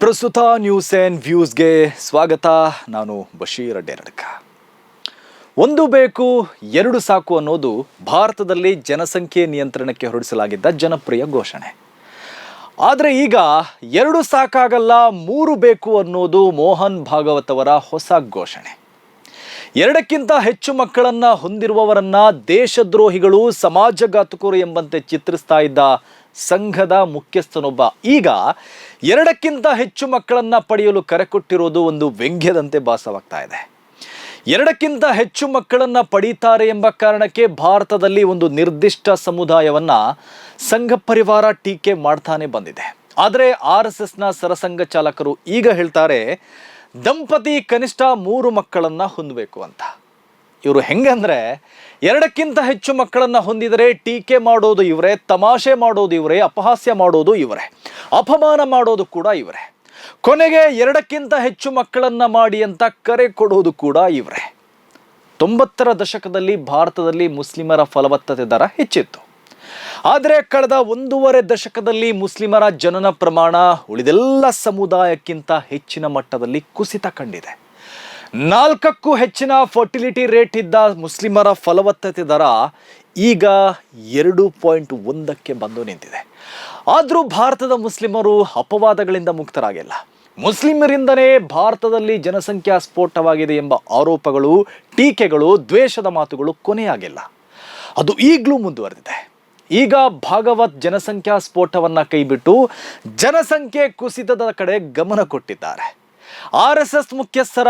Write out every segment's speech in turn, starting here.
ಪ್ರಸ್ತುತ news and ವ್ಯೂಸ್ಗೆ ಸ್ವಾಗತ. ನಾನು ಬಶೀರ್ ಅಡ್ಡೇರಡ್ಕ. ಒಂದು ಬೇಕು, ಎರಡು ಸಾಕು ಅನ್ನೋದು ಭಾರತದಲ್ಲಿ ಜನಸಂಖ್ಯೆ ನಿಯಂತ್ರಣಕ್ಕೆ ಹೊರಡಿಸಲಾಗಿದ್ದ ಜನಪ್ರಿಯ ಘೋಷಣೆ. ಆದರೆ ಈಗ ಎರಡು ಸಾಕಾಗಲ್ಲ, ಮೂರು ಬೇಕು ಅನ್ನೋದು ಮೋಹನ್ ಭಾಗವತ್ ಅವರ ಹೊಸ ಘೋಷಣೆ. ಎರಡಕ್ಕಿಂತ ಹೆಚ್ಚು ಮಕ್ಕಳನ್ನ ಹೊಂದಿರುವವರನ್ನ ದೇಶದ್ರೋಹಿಗಳು, ಸಮಾಜಘಾತುಕರು ಎಂಬಂತೆ ಚಿತ್ರಿಸ್ತಾ ಇದ್ದ ಸಂಘದ ಮುಖ್ಯಸ್ಥನೊಬ್ಬ. ಈಗ ಎರಡಕ್ಕಿಂತ ಹೆಚ್ಚು ಮಕ್ಕಳನ್ನ ಪಡೆಯಲು ಕರೆ ಕೊಟ್ಟಿರೋದು ಒಂದು ವ್ಯಂಗ್ಯದಂತೆ ಭಾಸವಾಗ್ತಾ ಇದೆ. ಎರಡಕ್ಕಿಂತ ಹೆಚ್ಚು ಮಕ್ಕಳನ್ನ ಪಡೀತಾರೆ ಎಂಬ ಕಾರಣಕ್ಕೆ ಭಾರತದಲ್ಲಿ ಒಂದು ನಿರ್ದಿಷ್ಟ ಸಮುದಾಯವನ್ನ ಸಂಘ ಪರಿವಾರ ಟೀಕೆ ಮಾಡ್ತಾನೆ ಬಂದಿದೆ. ಆದರೆ ಆರ್ ಎಸ್ ಎಸ್ನ ಸರಸಂಘ ಚಾಲಕರು ಈಗ ಹೇಳ್ತಾರೆ, ದಂಪತಿ ಕನಿಷ್ಠ ಮೂರು ಮಕ್ಕಳನ್ನ ಹೊಂದಬೇಕು ಅಂತ. ಇವರು ಹೆಂಗಂದ್ರೆ ಎರಡಕ್ಕಿಂತ ಹೆಚ್ಚು ಮಕ್ಕಳನ್ನು ಹೊಂದಿದರೆ ಟೀಕೆ ಮಾಡೋದು ಇವರೇ, ತಮಾಷೆ ಮಾಡೋದು ಇವರೇ, ಅಪಹಾಸ್ಯ ಮಾಡೋದು ಇವರೇ, ಅಪಮಾನ ಮಾಡೋದು ಕೂಡ ಇವರೇ. ಕೊನೆಗೆ ಎರಡಕ್ಕಿಂತ ಹೆಚ್ಚು ಮಕ್ಕಳನ್ನು ಮಾಡಿ ಅಂತ ಕರೆ ಕೊಡೋದು ಕೂಡ ಇವರೇ. ತೊಂಬತ್ತರ ದಶಕದಲ್ಲಿ ಭಾರತದಲ್ಲಿ ಮುಸ್ಲಿಮರ ಫಲವತ್ತತೆ ದರ ಹೆಚ್ಚಿತ್ತು. ಆದರೆ ಕಳೆದ ಒಂದೂವರೆ ದಶಕದಲ್ಲಿ ಮುಸ್ಲಿಮರ ಜನನ ಪ್ರಮಾಣ ಉಳಿದೆಲ್ಲ ಸಮುದಾಯಕ್ಕಿಂತ ಹೆಚ್ಚಿನ ಮಟ್ಟದಲ್ಲಿ ಕುಸಿತ ಕಂಡಿದೆ. ನಾಲ್ಕಕ್ಕೂ ಹೆಚ್ಚಿನ ಫರ್ಟಿಲಿಟಿ ರೇಟ್ ಇದ್ದ ಮುಸ್ಲಿಮರ ಫಲವತ್ತತೆ ದರ ಈಗ ಎರಡು ಪಾಯಿಂಟ್ ಒಂದಕ್ಕೆ ಬಂದು ನಿಂತಿದೆ. ಆದರೂ ಭಾರತದ ಮುಸ್ಲಿಮರು ಅಪವಾದಗಳಿಂದ ಮುಕ್ತರಾಗಿಲ್ಲ. ಮುಸ್ಲಿಮರಿಂದನೇ ಭಾರತದಲ್ಲಿ ಜನಸಂಖ್ಯಾ ಸ್ಫೋಟವಾಗಿದೆ ಎಂಬ ಆರೋಪಗಳು, ಟೀಕೆಗಳು, ದ್ವೇಷದ ಮಾತುಗಳು ಕೊನೆಯಾಗಿಲ್ಲ. ಅದು ಈಗಲೂ ಮುಂದುವರೆದಿದೆ. ಈಗ ಭಾಗವತ್ ಜನಸಂಖ್ಯಾ ಸ್ಫೋಟವನ್ನು ಕೈಬಿಟ್ಟು ಜನಸಂಖ್ಯೆ ಕುಸಿತದ ಕಡೆ ಗಮನ ಕೊಟ್ಟಿದ್ದಾರೆ. ಆರ್ ಎಸ್ ಎಸ್ ಮುಖ್ಯಸ್ಥರ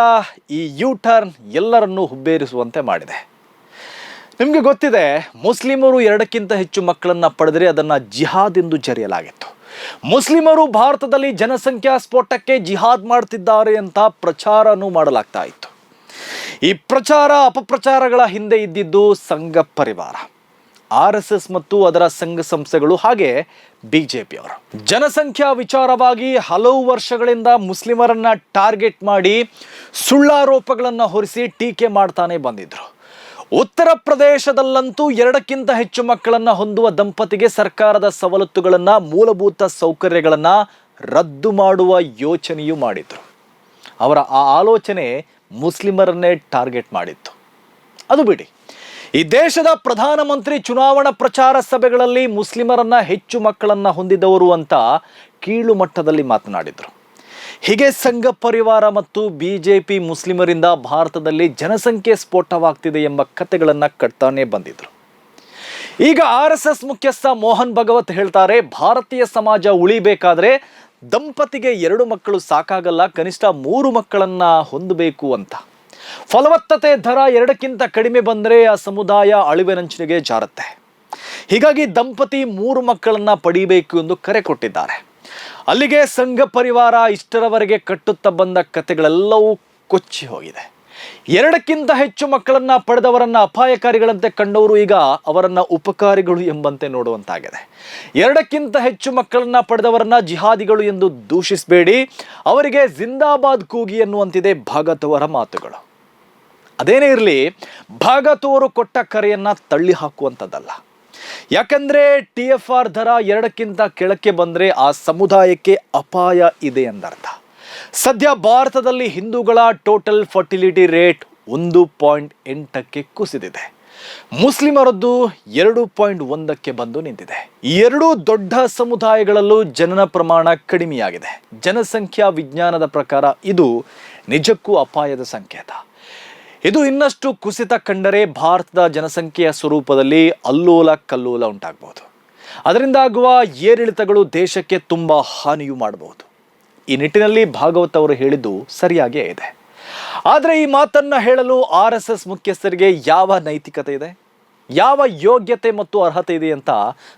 ಈ ಯೂ ಟರ್ನ್ ಎಲ್ಲರನ್ನೂ ಹುಬ್ಬೇರಿಸುವಂತೆ ಮಾಡಿದೆ. ನಿಮಗೆ ಗೊತ್ತಿದೆ, ಮುಸ್ಲಿಮರು ಎರಡಕ್ಕಿಂತ ಹೆಚ್ಚು ಮಕ್ಕಳನ್ನು ಪಡೆದರೆ ಅದನ್ನು ಜಿಹಾದ್ ಎಂದು ಜರೆಯಲಾಗಿತ್ತು. ಮುಸ್ಲಿಮರು ಭಾರತದಲ್ಲಿ ಜನಸಂಖ್ಯಾ ಸ್ಫೋಟಕ್ಕೆ ಜಿಹಾದ್ ಮಾಡ್ತಿದ್ದಾರೆ ಅಂತ ಪ್ರಚಾರನೂ ಮಾಡಲಾಗ್ತಾ ಇತ್ತು. ಈ ಪ್ರಚಾರ, ಅಪಪ್ರಚಾರಗಳ ಹಿಂದೆ ಇದ್ದಿದ್ದು ಸಂಘ ಪರಿವಾರ. ಆರ್ ಎಸ್ ಎಸ್ ಮತ್ತು ಅದರ ಸಂಘ ಸಂಸ್ಥೆಗಳು ಹಾಗೆ ಬಿಜೆಪಿಯವರು. ಜನಸಂಖ್ಯಾ ವಿಚಾರವಾಗಿ ಹಲವು ವರ್ಷಗಳಿಂದ ಮುಸ್ಲಿಮರನ್ನ ಟಾರ್ಗೆಟ್ ಮಾಡಿ ಸುಳ್ಳಾರೋಪಗಳನ್ನು ಹೊರಿಸಿ ಟೀಕೆ ಮಾಡ್ತಾನೆ ಬಂದಿದ್ರು. ಉತ್ತರ ಪ್ರದೇಶದಲ್ಲಂತೂ ಎರಡಕ್ಕಿಂತ ಹೆಚ್ಚು ಮಕ್ಕಳನ್ನ ಹೊಂದುವ ದಂಪತಿಗೆ ಸರ್ಕಾರದ ಸವಲತ್ತುಗಳನ್ನ ಮೂಲಭೂತ ಸೌಕರ್ಯಗಳನ್ನ ರದ್ದು ಮಾಡುವ ಯೋಚನೆಯೂ ಮಾಡಿದ್ರು. ಅವರ ಆ ಆಲೋಚನೆ ಮುಸ್ಲಿಮರನ್ನೇ ಟಾರ್ಗೆಟ್ ಮಾಡಿತ್ತು. ಅದು ಬಿಡಿ. ಈ ದೇಶದ ಪ್ರಧಾನಮಂತ್ರಿ ಚುನಾವಣಾ ಪ್ರಚಾರ ಸಭೆಗಳಲ್ಲಿ ಮುಸ್ಲಿಮರನ್ನ ಹೆಚ್ಚು ಮಕ್ಕಳನ್ನ ಹೊಂದಿದವರು ಅಂತ ಕೀಳು ಮಟ್ಟದಲ್ಲಿ ಮಾತನಾಡಿದರು. ಹೀಗೆ ಸಂಘ ಪರಿವಾರ ಮತ್ತು ಬಿಜೆಪಿ ಮುಸ್ಲಿಮರಿಂದ ಭಾರತದಲ್ಲಿ ಜನಸಂಖ್ಯೆ ಸ್ಫೋಟವಾಗ್ತಿದೆ ಎಂಬ ಕಥೆಗಳನ್ನು ಕಟ್ತಾನೆ ಬಂದಿದ್ರು. ಈಗ ಆರ್ ಎಸ್ ಎಸ್ ಮುಖ್ಯಸ್ಥ ಮೋಹನ್ ಭಗವತ್ ಹೇಳ್ತಾರೆ, ಭಾರತೀಯ ಸಮಾಜ ಉಳಿಬೇಕಾದ್ರೆ ದಂಪತಿಗೆ ಎರಡು ಮಕ್ಕಳು ಸಾಕಾಗಲ್ಲ, ಕನಿಷ್ಠ ಮೂರು ಮಕ್ಕಳನ್ನ ಹೊಂದಬೇಕು ಅಂತ. ಫಲವತ್ತತೆ ದರ ಎರಡಕ್ಕಿಂತ ಕಡಿಮೆ ಬಂದರೆ ಆ ಸಮುದಾಯ ಅಳಿವಿನಂಚಿನಿಗೆ ಜಾರುತ್ತೆ. ಹೀಗಾಗಿ ದಂಪತಿ ಮೂರು ಮಕ್ಕಳನ್ನ ಪಡಿಬೇಕು ಎಂದು ಕರೆ ಕೊಟ್ಟಿದ್ದಾರೆ. ಅಲ್ಲಿಗೆ ಸಂಘ ಪರಿವಾರ ಇಷ್ಟರವರೆಗೆ ಕಟ್ಟುತ್ತಾ ಬಂದ ಕಥೆಗಳೆಲ್ಲವೂ ಕೊಚ್ಚಿ ಹೋಗಿದೆ. ಎರಡಕ್ಕಿಂತ ಹೆಚ್ಚು ಮಕ್ಕಳನ್ನ ಪಡೆದವರನ್ನ ಅಪಾಯಕಾರಿಗಳಂತೆ ಕಂಡವರು ಈಗ ಅವರನ್ನ ಉಪಕಾರಿಗಳು ಎಂಬಂತೆ ನೋಡುವಂತಾಗಿದೆ. ಎರಡಕ್ಕಿಂತ ಹೆಚ್ಚು ಮಕ್ಕಳನ್ನ ಪಡೆದವರನ್ನ ಜಿಹಾದಿಗಳು ಎಂದು ದೂಷಿಸಬೇಡಿ, ಅವರಿಗೆ ಜಿಂದಾಬಾದ್ ಕೂಗಿ ಎನ್ನುವಂತಿದೆ ಭಾಗತ್ ಅವರ ಮಾತುಗಳು. ಅದೇನೇ ಇರಲಿ ಭಾಗತೋರು ಕೊಟ್ಟ ಕರೆಯನ್ನು ತಳ್ಳಿ ಹಾಕುವಂಥದ್ದಲ್ಲ ಯಾಕಂದ್ರೆ ಟಿ ಎಫ್ ಆರ್ ದರ ಎರಡಕ್ಕಿಂತ ಕೆಳಕ್ಕೆ ಬಂದರೆ ಆ ಸಮುದಾಯಕ್ಕೆ ಅಪಾಯ ಇದೆ ಎಂದರ್ಥ. ಸದ್ಯ ಭಾರತದಲ್ಲಿ ಹಿಂದೂಗಳ ಟೋಟಲ್ ಫರ್ಟಿಲಿಟಿ ರೇಟ್ ಒಂದು ಪಾಯಿಂಟ್ ಎಂಟಕ್ಕೆ ಕುಸಿದಿದೆ. ಮುಸ್ಲಿಮರದ್ದು ಎರಡು ಪಾಯಿಂಟ್ ಒಂದಕ್ಕೆ ಬಂದು ನಿಂತಿದೆ. ಎರಡೂ ದೊಡ್ಡ ಸಮುದಾಯಗಳಲ್ಲೂ ಜನನ ಪ್ರಮಾಣ ಕಡಿಮೆಯಾಗಿದೆ. ಜನಸಂಖ್ಯಾ ವಿಜ್ಞಾನದ ಪ್ರಕಾರ ಇದು ನಿಜಕ್ಕೂ ಅಪಾಯದ ಸಂಕೇತ. ಇದು ಇನ್ನಷ್ಟು ಕುಸಿತ ಕಂಡರೆ ಭಾರತದ ಜನಸಂಖ್ಯೆಯ ಸ್ವರೂಪದಲ್ಲಿ ಅಲ್ಲೋಲ ಕಲ್ಲೋಲ ಉಂಟಾಗಬಹುದು. ಅದರಿಂದ ಆಗುವ ಏರಿಳಿತಗಳು ದೇಶಕ್ಕೆ ತುಂಬ ಹಾನಿಯು ಮಾಡಬಹುದು. ಈ ನಿಟ್ಟಿನಲ್ಲಿ ಭಾಗವತ್ ಅವರು ಹೇಳಿದ್ದು ಸರಿಯಾಗೇ ಇದೆ. ಆದರೆ ಈ ಮಾತನ್ನ ಹೇಳಲು ಆರ್ ಎಸ್ ಎಸ್ ಮುಖ್ಯಸ್ಥರಿಗೆ ಯಾವ ನೈತಿಕತೆ ಇದೆ? ಯಾವ ಯೋಗ್ಯತೆ ಮತ್ತು ಅರ್ಹತೆ ಇದೆ ಅಂತ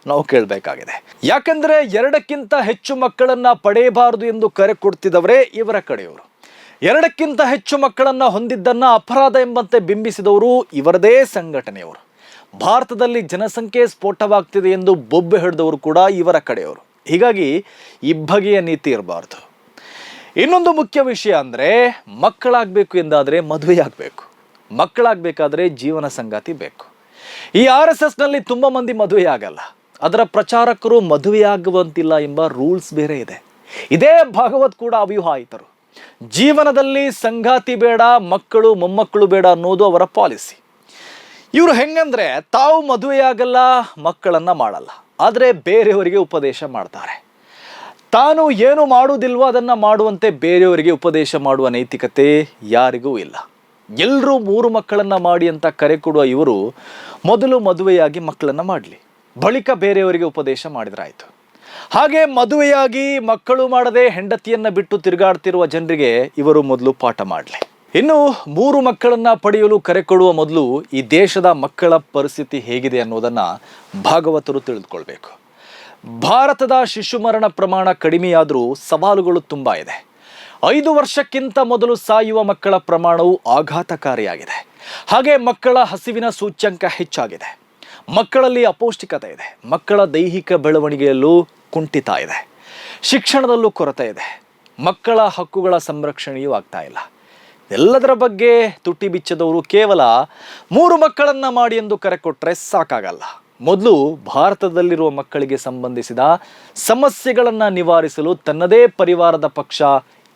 ನಾವು ಕೇಳಬೇಕಾಗಿದೆ. ಯಾಕಂದ್ರೆ ಎರಡಕ್ಕಿಂತ ಹೆಚ್ಚು ಮಕ್ಕಳನ್ನ ಪಡೆಯಬಾರದು ಎಂದು ಕರೆ ಕೊಡ್ತಿದ್ದವರೇ ಇವರ ಕಡೆಯವರು. ಎರಡಕ್ಕಿಂತ ಹೆಚ್ಚು ಮಕ್ಕಳನ್ನ ಹೊಂದಿದ್ದನ್ನ ಅಪರಾಧ ಎಂಬಂತೆ ಬಿಂಬಿಸಿದವರು ಇವರದೇ ಸಂಘಟನೆಯವರು. ಭಾರತದಲ್ಲಿ ಜನಸಂಖ್ಯೆ ಸ್ಫೋಟವಾಗ್ತಿದೆ ಎಂದು ಬೊಬ್ಬೆ ಹಿಡಿದವರು ಕೂಡ ಇವರ ಕಡೆಯವರು. ಹೀಗಾಗಿ ಇಬ್ಬಗೆಯ ನೀತಿ ಇರಬಾರ್ದು. ಇನ್ನೊಂದು ಮುಖ್ಯ ವಿಷಯ ಅಂದರೆ ಮಕ್ಕಳಾಗಬೇಕು ಎಂದಾದರೆ ಮದುವೆಯಾಗಬೇಕು. ಮಕ್ಕಳಾಗಬೇಕಾದ್ರೆ ಜೀವನ ಸಂಗಾತಿ ಬೇಕು. ಈ ಆರ್ ಎಸ್ ಎಸ್ನಲ್ಲಿ ತುಂಬ ಮಂದಿ ಮದುವೆ ಆಗಲ್ಲ ಅದರ ಪ್ರಚಾರಕರು ಮದುವೆಯಾಗುವಂತಿಲ್ಲ ಎಂಬ ರೂಲ್ಸ್ ಬೇರೆ ಇದೆ. ಇದೇ ಭಾಗವತ್ ಕೂಡ ಅವಿವಾಹಿತರು. ಜೀವನದಲ್ಲಿ ಸಂಗಾತಿ ಬೇಡ, ಮಕ್ಕಳು ಮೊಮ್ಮಕ್ಕಳು ಬೇಡ ಅನ್ನೋದು ಅವರ ಪಾಲಿಸಿ. ಇವರು ಹೆಂಗಂದ್ರೆ ತಾವು ಮದುವೆಯಾಗಲ್ಲ, ಮಕ್ಕಳನ್ನ ಮಾಡಲ್ಲ. ಆದರೆ ಬೇರೆಯವರಿಗೆ ಉಪದೇಶ ಮಾಡ್ತಾರೆ. ತಾನು ಏನು ಮಾಡುವುದಿಲ್ವೋ ಅದನ್ನು ಮಾಡುವಂತೆ ಬೇರೆಯವರಿಗೆ ಉಪದೇಶ ಮಾಡುವ ನೈತಿಕತೆ ಯಾರಿಗೂ ಇಲ್ಲ. ಎಲ್ಲರೂ ಮೂರು ಮಕ್ಕಳನ್ನ ಮಾಡಿ ಅಂತ ಕರೆ ಕೊಡುವ ಇವರು ಮೊದಲು ಮದುವೆಯಾಗಿ ಮಕ್ಕಳನ್ನ ಮಾಡಲಿ. ಬಳಿಕ ಬೇರೆಯವರಿಗೆ ಉಪದೇಶ ಮಾಡಿದ್ರಾಯ್ತು ಹಾಗೆ ಮದುವೆಯಾಗಿ ಮಕ್ಕಳು ಮಾಡದೆ ಹೆಂಡತಿಯನ್ನ ಬಿಟ್ಟು ತಿರುಗಾಡ್ತಿರುವ ಜನರಿಗೆ ಇವರು ಮೊದಲು ಪಾಠ ಮಾಡಲಿ. ಇನ್ನು ಮೂರು ಮಕ್ಕಳನ್ನ ಪಡೆಯಲು ಕರೆ ಕೊಡುವ ಮೊದಲು ಈ ದೇಶದ ಮಕ್ಕಳ ಪರಿಸ್ಥಿತಿ ಹೇಗಿದೆ ಅನ್ನೋದನ್ನ ಭಾಗವತರು ತಿಳಿದುಕೊಳ್ಬೇಕು. ಭಾರತದ ಶಿಶು ಮರಣ ಪ್ರಮಾಣ ಕಡಿಮೆಯಾದರೂ ಸವಾಲುಗಳು ತುಂಬ ಇದೆ. ಐದು ವರ್ಷಕ್ಕಿಂತ ಮೊದಲು ಸಾಯುವ ಮಕ್ಕಳ ಪ್ರಮಾಣವು ಆಘಾತಕಾರಿಯಾಗಿದೆ. ಹಾಗೆ ಮಕ್ಕಳ ಹಸಿವಿನ ಸೂಚ್ಯಂಕ ಹೆಚ್ಚಾಗಿದೆ. ಮಕ್ಕಳಲ್ಲಿ ಅಪೌಷ್ಟಿಕತೆ ಇದೆ. ಮಕ್ಕಳ ದೈಹಿಕ ಬೆಳವಣಿಗೆಯಲ್ಲೂ ಕುಂಠಿತ ಇದೆ. ಶಿಕ್ಷಣದಲ್ಲೂ ಕೊರತೆ ಇದೆ. ಮಕ್ಕಳ ಹಕ್ಕುಗಳ ಸಂರಕ್ಷಣೆಯೂ ಆಗ್ತಾ ಇಲ್ಲ. ಎಲ್ಲದರ ಬಗ್ಗೆ ತುಟಿ ಬಿಚ್ಚದವರು ಕೇವಲ ಮೂರು ಮಕ್ಕಳನ್ನು ಮಾಡಿ ಎಂದು ಕರೆ ಕೊಟ್ಟರೆ ಸಾಕಾಗಲ್ಲ. ಮೊದಲು ಭಾರತದಲ್ಲಿರುವ ಮಕ್ಕಳಿಗೆ ಸಂಬಂಧಿಸಿದ ಸಮಸ್ಯೆಗಳನ್ನು ನಿವಾರಿಸಲು ತನ್ನದೇ ಪರಿವಾರದ ಪಕ್ಷ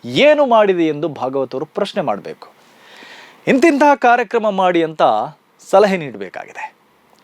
ಏನು ಮಾಡಿದೆ ಎಂದು ಭಾಗವತರು ಪ್ರಶ್ನೆ ಮಾಡಬೇಕು. ಇಂತಿಂತಹ ಕಾರ್ಯಕ್ರಮ ಮಾಡಿ ಅಂತ ಸಲಹೆ ನೀಡಬೇಕಾಗಿದೆ.